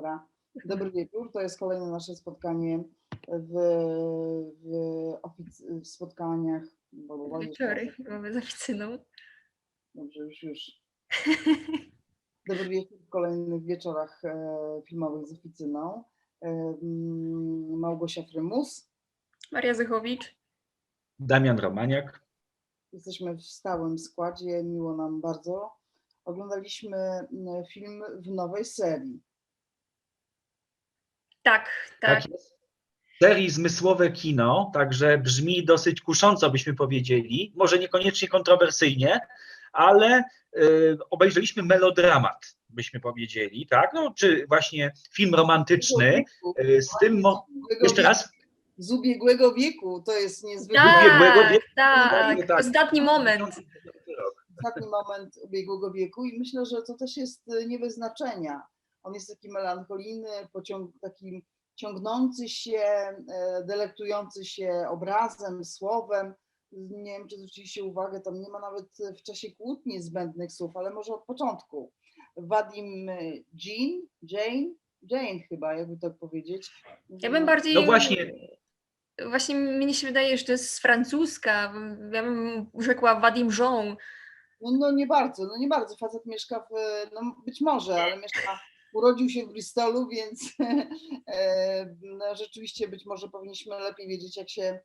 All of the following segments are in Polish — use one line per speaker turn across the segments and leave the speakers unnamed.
Dobra. Dobry wieczór. To jest kolejne nasze spotkanie w, w, ofic- w spotkaniach. bo że-
Wieczory mamy z oficyną.
Dobrze, już, już. Dobry wieczór w kolejnych wieczorach e, filmowych z oficyną. E, mm, Małgosia Frymus.
Maria Zychowicz.
Damian Romaniak.
Jesteśmy w stałym składzie. Miło nam bardzo. Oglądaliśmy mm, film w nowej serii.
Tak, tak.
Tak jest. Serii Zmysłowe Kino, także brzmi dosyć kusząco, byśmy powiedzieli. Może niekoniecznie kontrowersyjnie, ale y, obejrzeliśmy melodramat, byśmy powiedzieli, tak? No, czy właśnie film romantyczny y, z tym. Mo-
Ubiegłego
jeszcze raz?
Z ubiegłego wieku. To jest niezwykle.
ubiegłego
Tak,
wieku.
tak.
Tak.
Ostatni moment.
ostatni moment ubiegłego wieku i myślę, że to też jest y, nie bez znaczenia. On jest taki melancholijny, pociąg, taki ciągnący się, e, delektujący się obrazem, słowem. Nie wiem, czy zwróciliście uwagę, tam nie ma nawet w czasie kłótni zbędnych słów, ale może od początku. Wadim y, Jean, Jane, Jane chyba, jakby tak powiedzieć.
Ja bym bardziej.
No właśnie.
Właśnie mnie się wydaje, że to jest z francuska. Ja bym rzekła Vadim Jean.
No, no nie bardzo, no nie bardzo. Facet mieszka w, no być może, ale mieszka, urodził się w Bristolu, więc e, no, rzeczywiście być może powinniśmy lepiej wiedzieć, jak się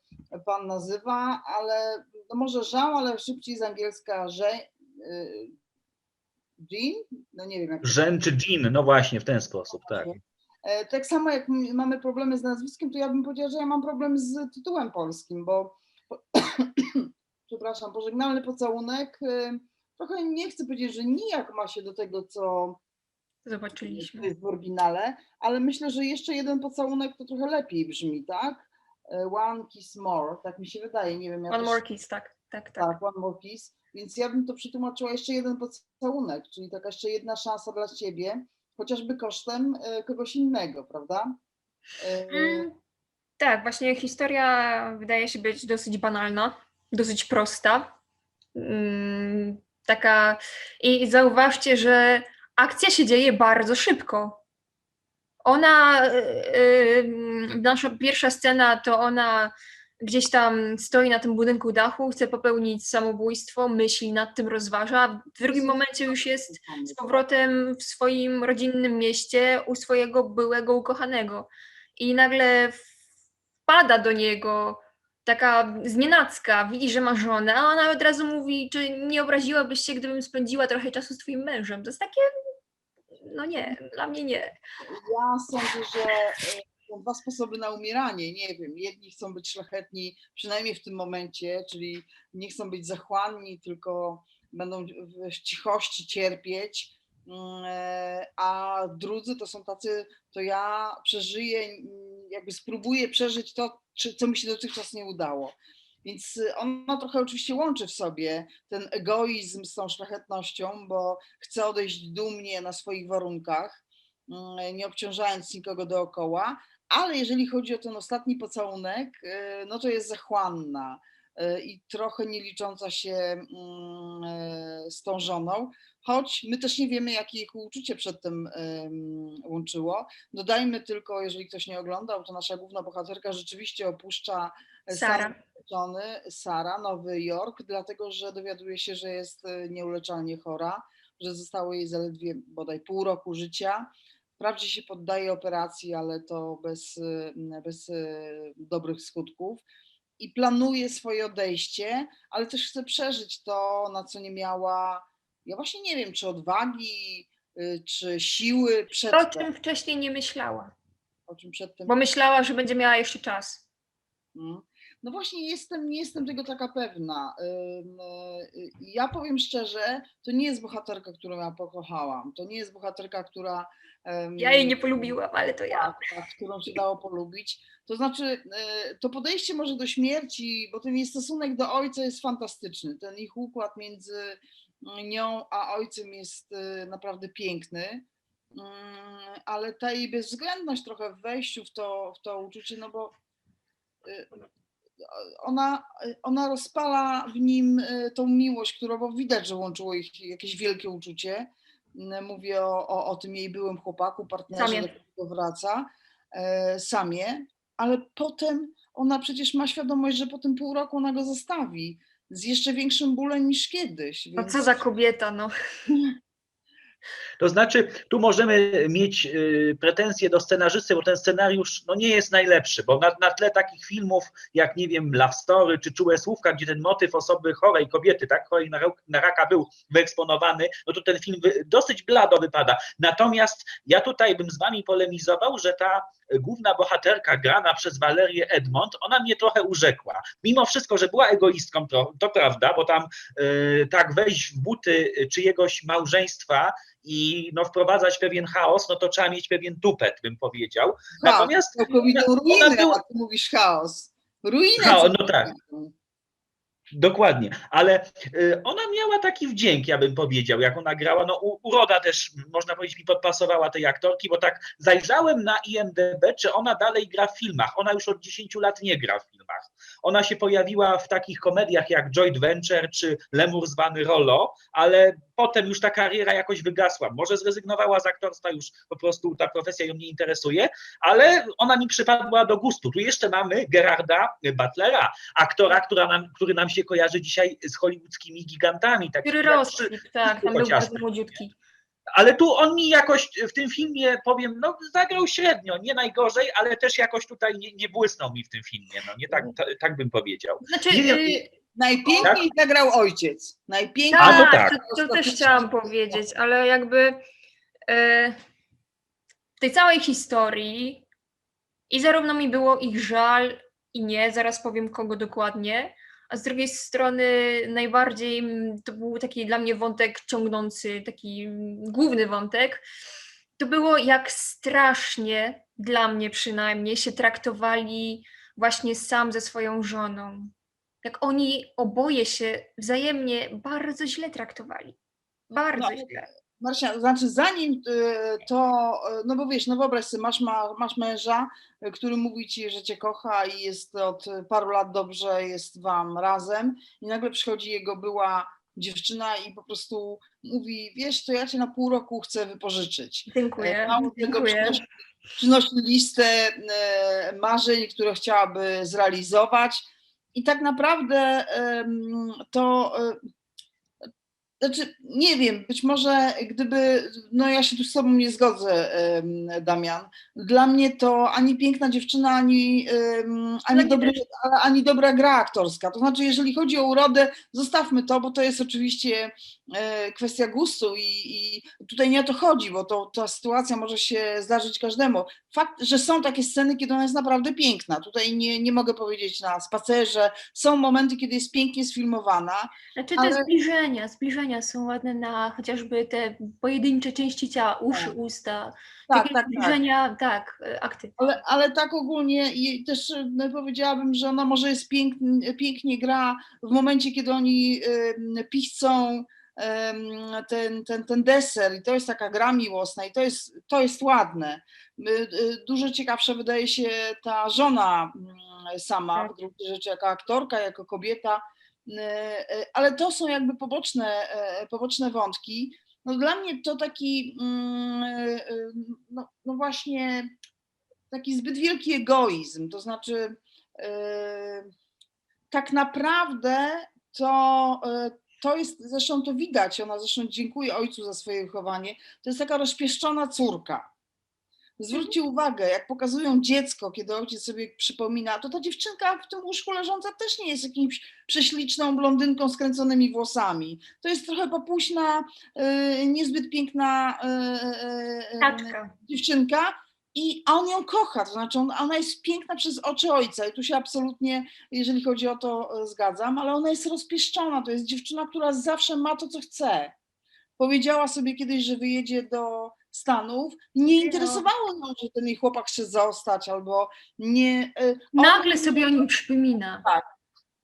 pan nazywa, ale no może Jean, ale szybciej z angielska że, Jean? No nie wiem jak.
Żen czy Jean, no właśnie, w ten sposób, tak.
E, Tak samo jak mamy problemy z nazwiskiem, to ja bym powiedziała, że ja mam problem z tytułem polskim, bo przepraszam, pożegnalny pocałunek. e, Trochę nie chcę powiedzieć, że nijak ma się do tego, co
Zobaczyliśmy.
jest w oryginale, ale myślę, że jeszcze jeden pocałunek to trochę lepiej brzmi, tak? E, One kiss more, tak mi się wydaje, nie wiem. ja
One
też-
more kiss, tak, tak, tak.
Tak, one more kiss. Więc ja bym to przetłumaczyła jeszcze jeden pocałunek, czyli taka jeszcze jedna szansa dla ciebie, chociażby kosztem e, kogoś innego, prawda? E,
Mm, tak, właśnie historia wydaje się być dosyć banalna, dosyć prosta. Mm, taka. I zauważcie, że akcja się dzieje bardzo szybko. Ona, y, y, nasza pierwsza scena to ona gdzieś tam stoi na tym budynku dachu, chce popełnić samobójstwo, myśli nad tym, rozważa. W drugim momencie już jest z powrotem w swoim rodzinnym mieście u swojego byłego ukochanego. I nagle wpada do niego taka znienacka, widzi, że ma żonę, a ona od razu mówi, czy nie obraziłabyś się, gdybym spędziła trochę czasu z twoim mężem. To jest takie, no nie, dla mnie nie.
Ja sądzę, że e, są dwa sposoby na umieranie. Nie wiem, jedni chcą być szlachetni, przynajmniej w tym momencie, czyli nie chcą być zachłanni, tylko będą w cichości cierpieć. Mm, e, A drudzy to są tacy, to ja przeżyję, jakby spróbuję przeżyć to, co mi się dotychczas nie udało. Więc y, ona trochę oczywiście łączy w sobie ten egoizm z tą szlachetnością, bo chce odejść dumnie na swoich warunkach, mm, nie obciążając nikogo dookoła, ale jeżeli chodzi o ten ostatni pocałunek, y, no to jest zachłanna y, i trochę nie licząca się mm, y, z tą żoną, choć my też nie wiemy, jakie ich uczucie przedtem ym, łączyło. Dodajmy tylko, jeżeli ktoś nie oglądał, to nasza główna bohaterka rzeczywiście opuszcza e,
Sara.
Zjednoczony, Sara, Nowy Jork, dlatego że dowiaduje się, że jest e, nieuleczalnie chora, że zostało jej zaledwie bodaj pół roku życia. Wprawdzie się poddaje operacji, ale to bez, bez y, dobrych skutków. I planuje swoje odejście, ale też chce przeżyć to, na co nie miała. Ja właśnie nie wiem, czy odwagi, y, czy siły
To, o czym wcześniej nie myślała,
O czym przedtem
bo myślała, że będzie miała jeszcze czas.
Mm. No właśnie jestem, nie jestem tego taka pewna. Ym, y, Ja powiem szczerze, to nie jest bohaterka, którą ja pokochałam. To nie jest bohaterka, która.
Ja jej nie polubiłam, ale to ja.
tak, tak, którą się dało polubić. To znaczy, y, to podejście może do śmierci, bo ten jej stosunek do ojca jest fantastyczny. Ten ich układ między nią a ojcem jest y, naprawdę piękny. Mm, Ale ta jej bezwzględność trochę w wejściu w to, w to uczucie, no bo y, ona, ona rozpala w nim y, tą miłość, którą bo widać, że łączyło ich jakieś wielkie uczucie. m, mówię o, o, o tym jej byłym chłopaku, partnerze,
Samie.
do którego wraca, e, samie, ale potem ona przecież ma świadomość, że po tym pół roku ona go zostawi z jeszcze większym bólem niż kiedyś.
No
Więc...
co za kobieta, no.
To znaczy, tu możemy mieć y, pretensje do scenarzysty, bo ten scenariusz no, nie jest najlepszy, bo na, na tle takich filmów jak, nie wiem, Love Story czy Czułe Słówka, gdzie ten motyw osoby chorej, kobiety, tak, chorej na, na raka był wyeksponowany, no to ten film dosyć blado wypada. Natomiast ja tutaj bym z wami polemizował, że ta główna bohaterka grana przez Walerię Edmond, ona mnie trochę urzekła. Mimo wszystko, że była egoistką, to, to prawda, bo tam y, tak wejść w buty czyjegoś małżeństwa i no, wprowadzać pewien chaos, no to trzeba mieć pewien tupet, bym powiedział.
Chaos,
Natomiast
całkowitą ruinę,
była-
mówisz chaos. Ruinę
Chaos, no
całkowitą.
Dokładnie, ale y, ona miała taki wdzięk, ja bym powiedział, jak ona grała. No, uroda też, można powiedzieć, mi podpasowała tej aktorki, bo tak zajrzałem na IMDB, czy ona dalej gra w filmach. Ona już od 10 lat nie gra w filmach. Ona się pojawiła w takich komediach jak Joint Venture czy Lemur zwany Rollo, ale potem już ta kariera jakoś wygasła. Może zrezygnowała z aktorstwa, już po prostu ta profesja ją nie interesuje, ale ona mi przypadła do gustu. Tu jeszcze mamy Gerarda Butlera, aktora, która nam, który nam się kojarzy dzisiaj z hollywoodzkimi gigantami. takimi
Który rozkwit, tak, tam był bardzo młodziutki.
ale tu on mi jakoś w tym filmie, powiem, no zagrał średnio, nie najgorzej, ale też jakoś tutaj nie, nie błysnął mi w tym filmie, no nie tak, ta, tak bym powiedział.
Znaczy,
Nie
y,
Najpiękniej zagrał ojciec. Najpiękniej.
A, to
tak,
tak.
to, to też chciałam powiedzieć, ale jakby e, w tej całej historii i zarówno mi było ich żal i nie, zaraz powiem kogo dokładnie, a z drugiej strony najbardziej mm, to był taki dla mnie wątek ciągnący, taki mm, główny wątek, to było jak strasznie, dla mnie przynajmniej, się traktowali właśnie sam ze swoją żoną. Jak oni oboje się wzajemnie bardzo źle traktowali. Bardzo
No,
źle.
Marcia, to znaczy zanim y, to, y, no bo wiesz, no wyobraź sobie, masz, ma, masz męża, y, który mówi ci, że cię kocha i jest od paru lat dobrze, jest wam razem i nagle przychodzi jego była dziewczyna i po prostu mówi, wiesz, to ja cię na pół roku chcę wypożyczyć.
Dziękuję.
E, Mało tego
Dziękuję.
przynosi, przynosi listę marzeń, które chciałaby zrealizować i tak naprawdę to znaczy, nie wiem, być może gdyby, no ja się tu z tobą nie zgodzę, Damian. Dla mnie to ani piękna dziewczyna, ani, ani,
mnie
dobry, ani dobra gra aktorska. To znaczy, jeżeli chodzi o urodę, zostawmy to, bo to jest oczywiście kwestia gustu i, i tutaj nie o to chodzi, bo to, ta sytuacja może się zdarzyć każdemu. Fakt, że są takie sceny, kiedy ona jest naprawdę piękna. Tutaj nie, nie mogę powiedzieć na spacerze. Są momenty, kiedy jest pięknie sfilmowana.
Znaczy te
ale-
zbliżenia, zbliżenia są ładne na chociażby te pojedyncze części ciała, uszy,
Tak.
usta.
Tak,
Takie
tak, tak.
zbliżenia, tak, e, akty.
Ale, ale tak ogólnie i też no, powiedziałabym, że ona może jest pięknie, pięknie gra w momencie, kiedy oni ym, pichcą ten, ten, ten deser i to jest taka gra miłosna i to jest, to jest ładne. Y, Dużo ciekawsza wydaje się ta żona mm, sama,
Tak.
w gruncie rzeczy jako aktorka, jako kobieta, Y, y, ale to są jakby poboczne, e, poboczne wątki. No dla mnie to taki, mm, y, no, no właśnie taki zbyt wielki egoizm. To znaczy, yy, tak naprawdę to, to jest, zresztą to widać, ona zresztą dziękuję ojcu za swoje wychowanie, to jest taka rozpieszczona córka. Zwróćcie uwagę, jak pokazują dziecko, kiedy ojciec sobie przypomina, to ta dziewczynka w tym łóżku leżąca też nie jest jakimś prześliczną blondynką z kręconymi włosami. To jest trochę popuśna, yy, niezbyt piękna yy,
Taczka.
dziewczynka i a on ją kocha, to znaczy on, ona jest piękna przez oczy ojca i tu się absolutnie, jeżeli chodzi o to, e, zgadzam, ale ona jest rozpieszczona, to jest dziewczyna, która zawsze ma to, co chce. Powiedziała sobie kiedyś, że wyjedzie do Stanów, nie interesowało ją, że ten jej chłopak chce zostać albo nie... e,
Nagle sobie o nim przypomina.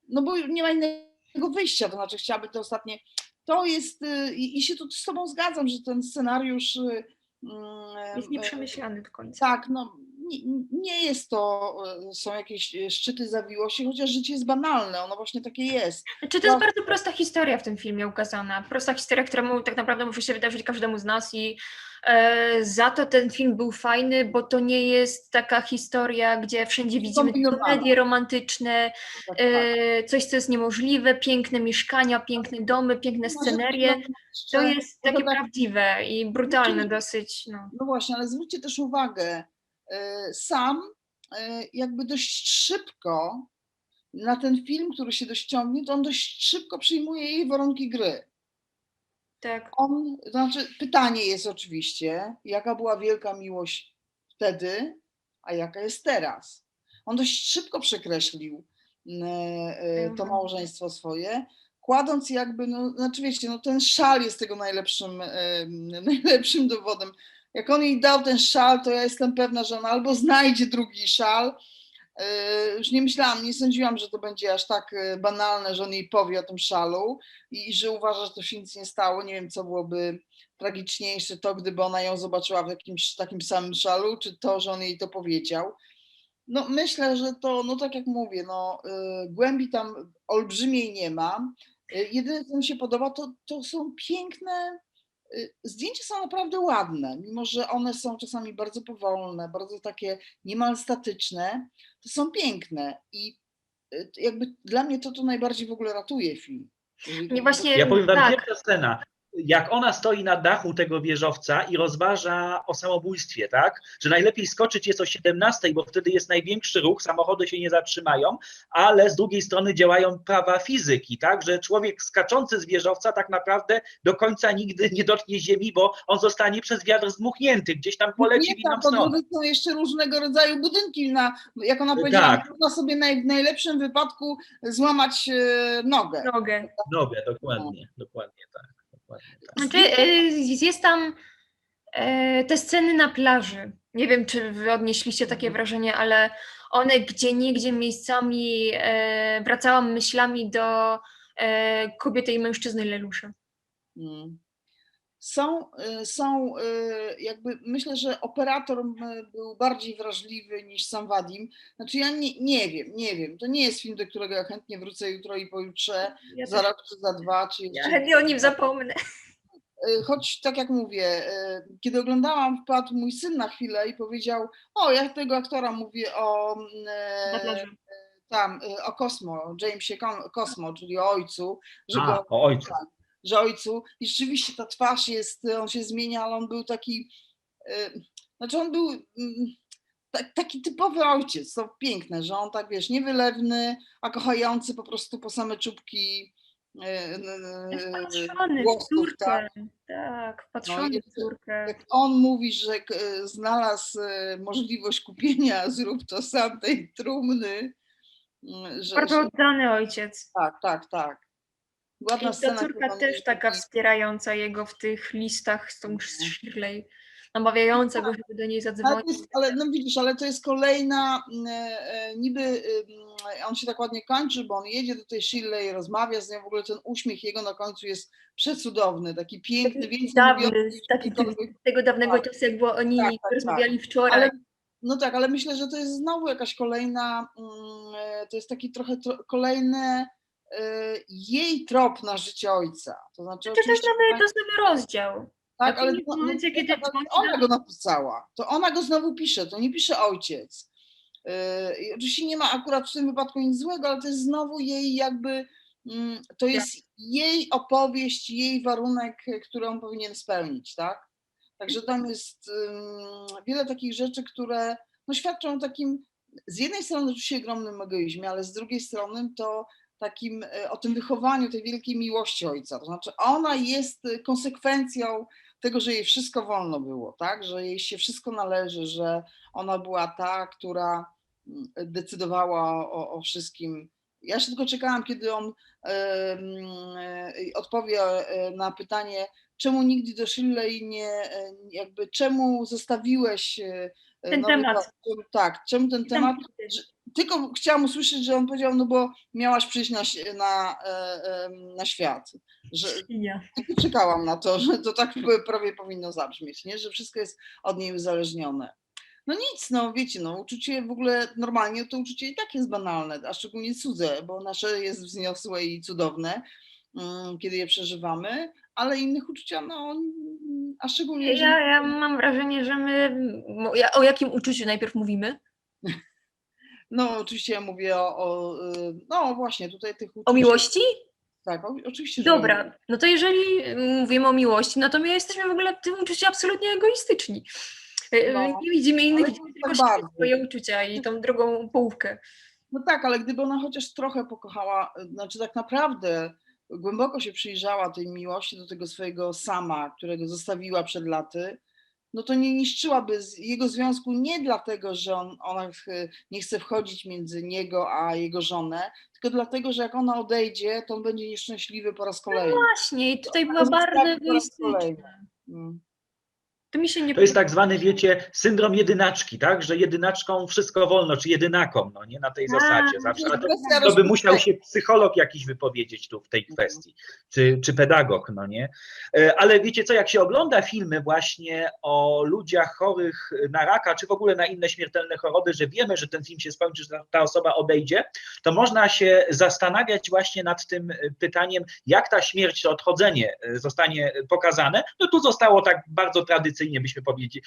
no bo nie ma innego wyjścia, to znaczy chciałaby te ostatnie. To jest, y, i, i się tu z Tobą zgadzam, że ten scenariusz. Mm,
Jest
e,
nieprzemyślany do końca.
Tak, no nie, jest to, e, są jakieś e, szczyty zawiłości, chociaż życie jest banalne, ono właśnie takie jest.
Czy to jest
No.
bardzo prosta historia w tym filmie ukazana? Prosta historia, która mu tak naprawdę musi się wydarzyć każdemu z nas i e, za to ten film był fajny, bo to nie jest taka historia, gdzie wszędzie widzimy komedie romantyczne,
Tak, tak.
e, coś, co jest niemożliwe, piękne mieszkania, piękne domy, piękne
Może
scenerie. To jest takie
tak-
prawdziwe i brutalne dosyć. No.
No właśnie, ale zwróćcie też uwagę, e, sam e, jakby dość szybko na ten film, który się dość ciągnie, to on dość szybko przyjmuje jej warunki gry.
Tak.
On, to znaczy pytanie jest oczywiście, jaka była wielka miłość wtedy, a jaka jest teraz. On dość szybko przekreślił e, e, to
Mhm.
małżeństwo swoje, kładąc jakby, no, znaczy wiecie, no ten szal jest tego najlepszym, e, najlepszym dowodem. Jak on jej dał ten szal, to ja jestem pewna, że on albo znajdzie drugi szal. E, Już nie myślałam, nie sądziłam, że to będzie aż tak e, banalne, że on jej powie o tym szalu i, że uważa, że to się nic nie stało. Nie wiem, co byłoby tragiczniejsze, to gdyby ona ją zobaczyła w jakimś takim samym szalu, czy to, że on jej to powiedział. No myślę, że to, no tak jak mówię, no y, głębi tam olbrzymiej nie ma. Y, Jedyne, co mi się podoba, to, to są piękne, zdjęcia są naprawdę ładne, mimo że one są czasami bardzo powolne, bardzo takie niemal statyczne, to są piękne i y, jakby dla mnie to to najbardziej w ogóle ratuje film.
Nie właśnie
Ja powiem wam
tak.
pierwsza scena. Jak ona stoi na dachu tego wieżowca i rozważa o samobójstwie, tak? Że najlepiej skoczyć jest o 17, bo wtedy jest największy ruch, samochody się nie zatrzymają, ale z drugiej strony działają prawa fizyki, tak? Że człowiek skaczący z wieżowca tak naprawdę do końca nigdy nie dotknie ziemi, bo on zostanie przez wiatr zdmuchnięty, gdzieś tam poleci
Nie,
w inną stronę.
są jeszcze różnego rodzaju budynki. Na, jak ona powiedziała,
Tak.
można sobie naj, w najlepszym wypadku złamać e, nogę.
Nogę.
Nogę, dokładnie, dokładnie tak. Dokładnie tak.
Znaczy, y, jest tam e, te sceny na plaży. Nie wiem, czy wy odnieśliście takie
Mhm.
wrażenie, ale one gdzie niegdzie miejscami e, wracałam myślami do kobiety i mężczyzny Lelusza.
Mm. Są, y, są y, jakby, myślę, że operator był bardziej wrażliwy niż sam Wadim. Znaczy ja nie, nie wiem, nie wiem. To nie jest film, do którego ja chętnie wrócę jutro i pojutrze,
Ja,
za rok czy za dwa, czy
ja
jeszcze
chętnie o nim zapomnę.
Y, choć tak jak mówię, kiedy oglądałam, wpadł mój syn na chwilę i powiedział, o ja tego aktora mówię o e, tam, y, o Kosmo, Jamesie Kosmo, czyli o ojcu, że,
A, o ojcu.
Że ojcu i rzeczywiście ta twarz jest, on się zmienia, ale on był taki, y, znaczy on był ta- taki typowy ojciec, to piękne, że on tak wiesz, niewylewny, a kochający po prostu po same czubki y, y,
Jest
y,
Wpatrzony w
tak.
córkę. Tak, wpatrzony
jest-
w córkę.
jak on mówi, że znalazł e, możliwość kupienia, zrób to sam tej trumny. mm, Że,
Bardzo oddany ojciec.
tak, tak, tak. Ładna
I ta
scena.
córka też taka
taki-
wspierająca jego w tych listach z tą
Mhm.
Shirley, namawiająca go, żeby do niej
Ale, to
zadzwonić.
jest, ale no widzisz, ale to jest kolejna, mm, e, niby ym, on się tak ładnie kończy, bo on jedzie do tej Shirley, rozmawia z nią, w ogóle ten uśmiech jego na końcu jest przecudowny, taki piękny, więcej
Dawny,
niż
taki tego dawnego
Tak.
czasu, jak było oni
Tak, tak,
rozmawiali wczoraj.
Ale, no tak, ale myślę, że to jest znowu jakaś kolejna, mm, e, to jest taki trochę tro, kolejny e, jej trop na życie ojca. To znaczy,
to też nowy, to nowy rozdział.
tak,
na
ale no,
momencie, kiedy
tak,
dzwoni
ona
na-
go napisała. To ona go znowu pisze, to nie pisze ojciec. I oczywiście nie ma akurat w tym wypadku nic złego, ale to jest znowu jej jakby, mm, to
Tak.
jest jej opowieść, jej warunek, który on powinien spełnić, tak? Także tam jest wiele takich rzeczy, które no, świadczą o takim, z jednej strony oczywiście ogromnym egoizmie, ale z drugiej strony to takim, e, o tym wychowaniu, tej wielkiej miłości ojca. To znaczy ona jest e, konsekwencją tego, że jej wszystko wolno było, tak? Że jej się wszystko należy, że ona była ta, która mm, decydowała o, o wszystkim. Ja się tylko czekałam, kiedy on e, odpowie na pytanie, czemu nigdy do Shirley nie, jakby czemu zostawiłeś
Ten
nowy
temat.
Tak, czemu ten temat? Tylko chciałam usłyszeć, że on powiedział, no bo miałaś przyjść na, na, e, na świat. Że,
Ja.
tylko czekałam na to, że to tak prawie powinno zabrzmieć, nie? że wszystko jest od niej uzależnione. No nic, no wiecie, no uczucie w ogóle normalnie to uczucie i tak jest banalne, a szczególnie cudze, bo nasze jest wzniosłe i cudowne, mm, kiedy je przeżywamy, ale innych uczucia, no, a szczególnie,
Ja,
że
ja mam wrażenie, że my. O jakim uczuciu najpierw mówimy?
no oczywiście ja mówię o, o y, no właśnie tutaj tych.
O miłości?
Tak, oczywiście, że
Dobra, no to jeżeli mówimy o miłości, no to my jesteśmy w ogóle w tym uczuciu absolutnie egoistyczni. Y,
No,
Nie widzimy innych,
tak
tylko
bardzo.
swoje uczucia i tą drugą połówkę.
No tak, ale gdyby ona chociaż trochę pokochała, znaczy tak naprawdę głęboko się przyjrzała tej miłości do tego swojego sama, którego zostawiła przed laty, no to nie niszczyłaby jego związku nie dlatego, że on, ona nie chce wchodzić między niego a jego żonę, tylko dlatego, że jak ona odejdzie, to on będzie nieszczęśliwy po raz kolejny.
Właśnie, i tutaj była bardzo egoistyczna.
kolejny.
To mi się nie
To jest tak zwany, wiecie, syndrom jedynaczki, tak? Że jedynaczką wszystko wolno, czy jedynakom, no nie na tej zasadzie zawsze. To, to by musiał się psycholog jakiś wypowiedzieć tu w tej
Mhm.
kwestii, czy, czy pedagog, no nie? E, Ale wiecie co, jak się ogląda filmy właśnie o ludziach chorych na raka, czy w ogóle na inne śmiertelne choroby, że wiemy, że ten film się skończy, że ta- ta osoba odejdzie, to można się zastanawiać właśnie nad tym e, pytaniem, jak ta śmierć, to odchodzenie e, zostanie pokazane. No tu zostało tak bardzo tradycyjnie, byśmy powiedzieli,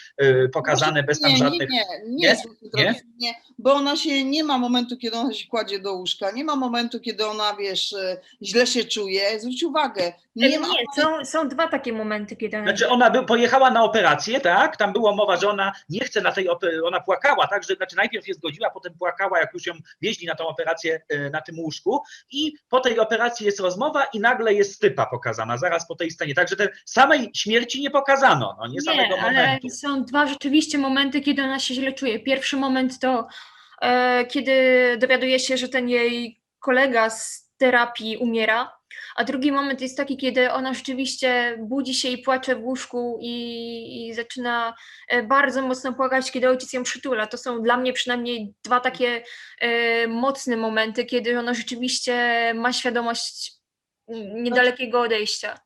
pokazane bez tam
nie,
żadnych...
Nie, nie,
Nie?
nie, nie? nie, bo ona się nie ma momentu, kiedy ona się kładzie do łóżka, nie ma momentu, kiedy ona, wiesz, e, źle się czuje. Zwróć uwagę, nie
Nie,
ma.
są, są dwa takie momenty, kiedy ona
Znaczy ona by, pojechała na operację, tak? Tam było mowa, że ona nie chce na tej ona płakała, tak? Że, znaczy najpierw się zgodziła, potem płakała, jak już ją wieźli na tą operację e, na tym łóżku i po tej operacji jest rozmowa i nagle jest stypa pokazana, zaraz po tej scenie. Także tej samej śmierci nie pokazano, no nie, samego
ale
momentu.
są dwa rzeczywiście momenty, kiedy ona się źle czuje. Pierwszy moment to, e, kiedy dowiaduje się, że ten jej kolega z terapii umiera, a drugi moment jest taki, kiedy ona rzeczywiście budzi się i płacze w łóżku i, i zaczyna e, bardzo mocno płakać, kiedy ojciec ją przytula. To są dla mnie przynajmniej dwa takie e, mocne momenty, kiedy ona rzeczywiście ma świadomość mm, niedalekiego odejścia.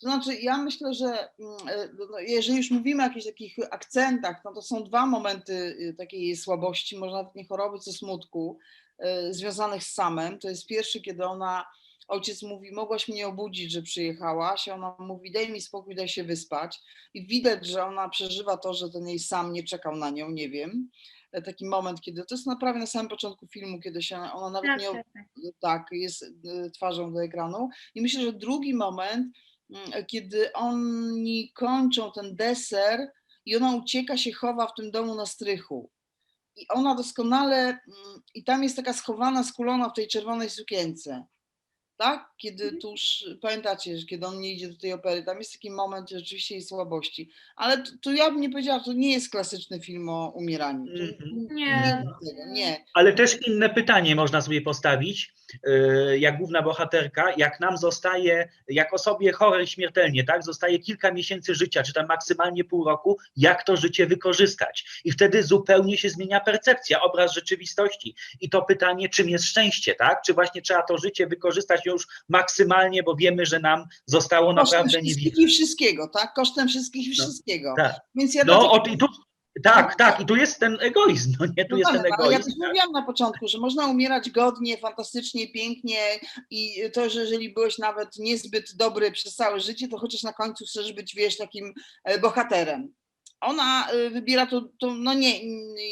To znaczy, ja myślę, że mm, e, no, jeżeli już mówimy o jakichś takich akcentach, no to są dwa momenty e, takiej słabości, może nawet nie choroby, co smutku, e, związanych z samem. To jest pierwszy, kiedy ona, ojciec mówi, mogłaś mnie obudzić, że przyjechałaś, a ona mówi, daj mi spokój, daj się wyspać. I widać, że ona przeżywa to, że ten jej sam nie czekał na nią, nie wiem. E, Taki moment, kiedy to jest naprawdę na samym początku filmu, kiedy się ona nawet
Tak,
nie
tak, tak.
tak, jest y, twarzą do ekranu. I myślę, że drugi moment, kiedy oni kończą ten deser i ona ucieka, się chowa w tym domu na strychu. I ona doskonale, mm, i tam jest taka schowana, skulona w tej czerwonej sukience. Tak? Kiedy tuż, pamiętacie, że kiedy on nie idzie do tej opery, tam jest taki moment rzeczywiście jej słabości. Ale tu, tu ja bym nie powiedziała, to nie jest klasyczny film o umieraniu. To
Mhm.
Nie.
nie, nie.
Ale też inne pytanie można sobie postawić, jak główna bohaterka, jak nam zostaje, jak osobie chorej śmiertelnie, tak, zostaje kilka miesięcy życia, czy tam maksymalnie pół roku, jak to życie wykorzystać. I wtedy zupełnie się zmienia percepcja, obraz rzeczywistości. I to pytanie, czym jest szczęście, tak? Czy właśnie trzeba to życie wykorzystać już maksymalnie, bo wiemy, że nam zostało
Kosztem
naprawdę niewiele.
i wszystkiego, tak? Kosztem wszystkich i
No,
wszystkiego.
tak.
Więc ja
No,
dlatego-
o, i tu, tak, tak, i tu jest ten egoizm, no nie, tu
No
jest
tak,
ten
ale ja
egoizm.
też
tak?
mówiłam na początku, że można umierać godnie, fantastycznie, pięknie i to, że jeżeli byłeś nawet niezbyt dobry przez całe życie, to chociaż na końcu chcesz być, wiesz, takim e, bohaterem. Ona e, wybiera to, to no nie,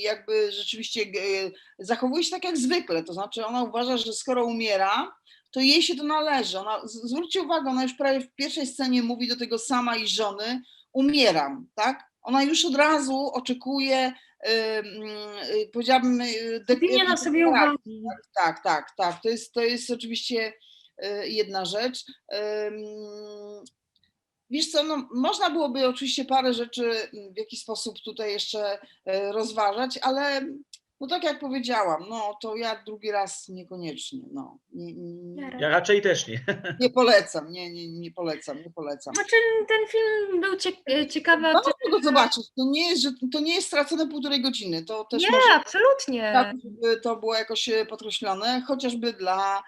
jakby rzeczywiście e, zachowuje się tak jak zwykle, to znaczy ona uważa, że skoro umiera, to jej się to należy. Ona, zwróćcie uwagę, ona już prawie w pierwszej scenie mówi do tego sama i żony, umieram, tak? Ona już od razu oczekuje, y, y, powiedziałabym, y, de-
Skupienie na sobie uwagi.
Tak, tak, tak. To jest, to jest oczywiście y, jedna rzecz. Wiesz co, no, można byłoby oczywiście parę rzeczy w jakiś sposób tutaj jeszcze y, rozważać, ale no tak jak powiedziałam, no to ja drugi raz niekoniecznie, no. Nie, nie,
Ja raczej też nie.
nie polecam, nie, nie, nie polecam, nie polecam.
Znaczy ten film był cie- ciekawy.
Warto
ty-
go zobaczyć. To nie jest, że to nie jest stracone półtorej godziny. To też
Nie,
może
absolutnie.
tak, żeby to było jakoś e, podkreślone, chociażby dla e,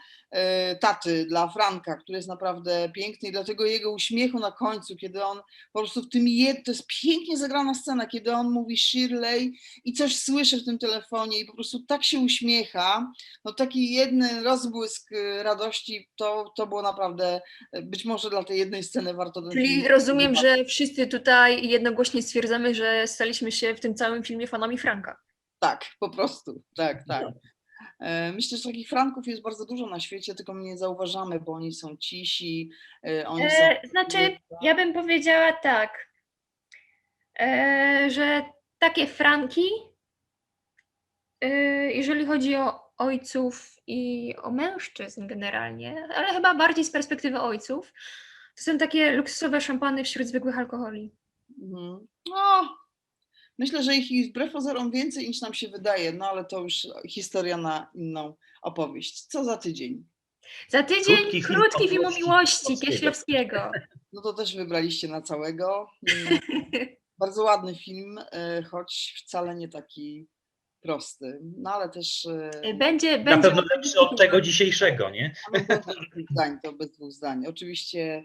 taty dla Franka, który jest naprawdę piękny i dlatego jego uśmiechu na końcu, kiedy on po prostu w tym jed... to jest pięknie zagrana scena, kiedy on mówi Shirley i coś słyszy w tym telefonie i po prostu tak się uśmiecha, no taki jeden rozbłysk e, radości, to, to było naprawdę, e, być może dla tej jednej sceny warto
Czyli rozumiem, że wszyscy tutaj jednogłośnie stwierdzamy, że staliśmy się w tym całym filmie fanami Franka.
Tak, po prostu, tak, tak. E, Myślę, że takich Franków jest bardzo dużo na świecie, tylko my nie zauważamy, bo oni są cisi, e, oni są...
E, znaczy, ja bym powiedziała tak, e, że takie Franki, e, jeżeli chodzi o ojców i o mężczyzn generalnie, ale chyba bardziej z perspektywy ojców, to są takie luksusowe szampany wśród zwykłych alkoholi.
Mhm. No, myślę, że ich jest wbrew pozorom więcej niż nam się wydaje, no ale to już historia na inną opowieść. Co za tydzień?
Za tydzień
Krótki
krótki,
film o miłości
Kieślowskiego.
No to też wybraliście na całego. Mm, Bardzo ładny film, e, choć wcale nie taki prosty, no ale też... e,
Będzie,
Na
będzie
pewno lepszy od tego dzisiejszego, nie?
Bez dwóch zdań, to bez dwóch zdań. Oczywiście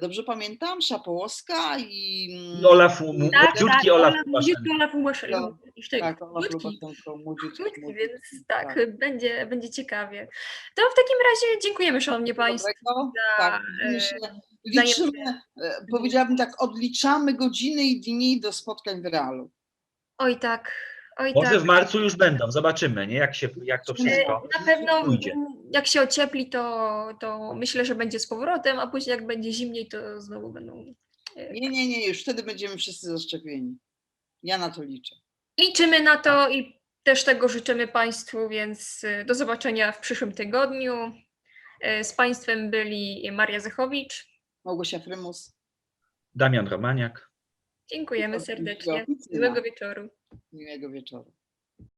dobrze pamiętam, Szapołowska i... mm,
Olaf, mu-
Tak, tak,
młodziutki Olaf
Olaf,
Łukaszenko.
młodziutki Olaf
Tak, Olaf młodziutki, młodziutki,
więc tak, Będzie, będzie ciekawie. To w takim razie dziękujemy szanowni państwo. Za,
Tak,
e,
liczymy, e, powiedziałabym tak, odliczamy godziny i dni do spotkań w realu.
Oj tak, oj
Może
tak.
w marcu już będą, zobaczymy, nie? Jak, się, jak to
E,
wszystko.
Na pewno
pójdzie.
jak się ociepli, to, to myślę, że będzie z powrotem, a później jak będzie zimniej, to znowu będą. e,
Nie, nie, nie, już wtedy będziemy wszyscy zaszczepieni. Ja na to liczę.
Liczymy na to i też tego życzymy Państwu, więc y, do zobaczenia w przyszłym tygodniu. Z Państwem byli Maria Zechowicz.
Małgosia Frymus.
Damian Romaniak.
Dziękujemy serdecznie. Miłego wieczoru.
Miłego wieczoru.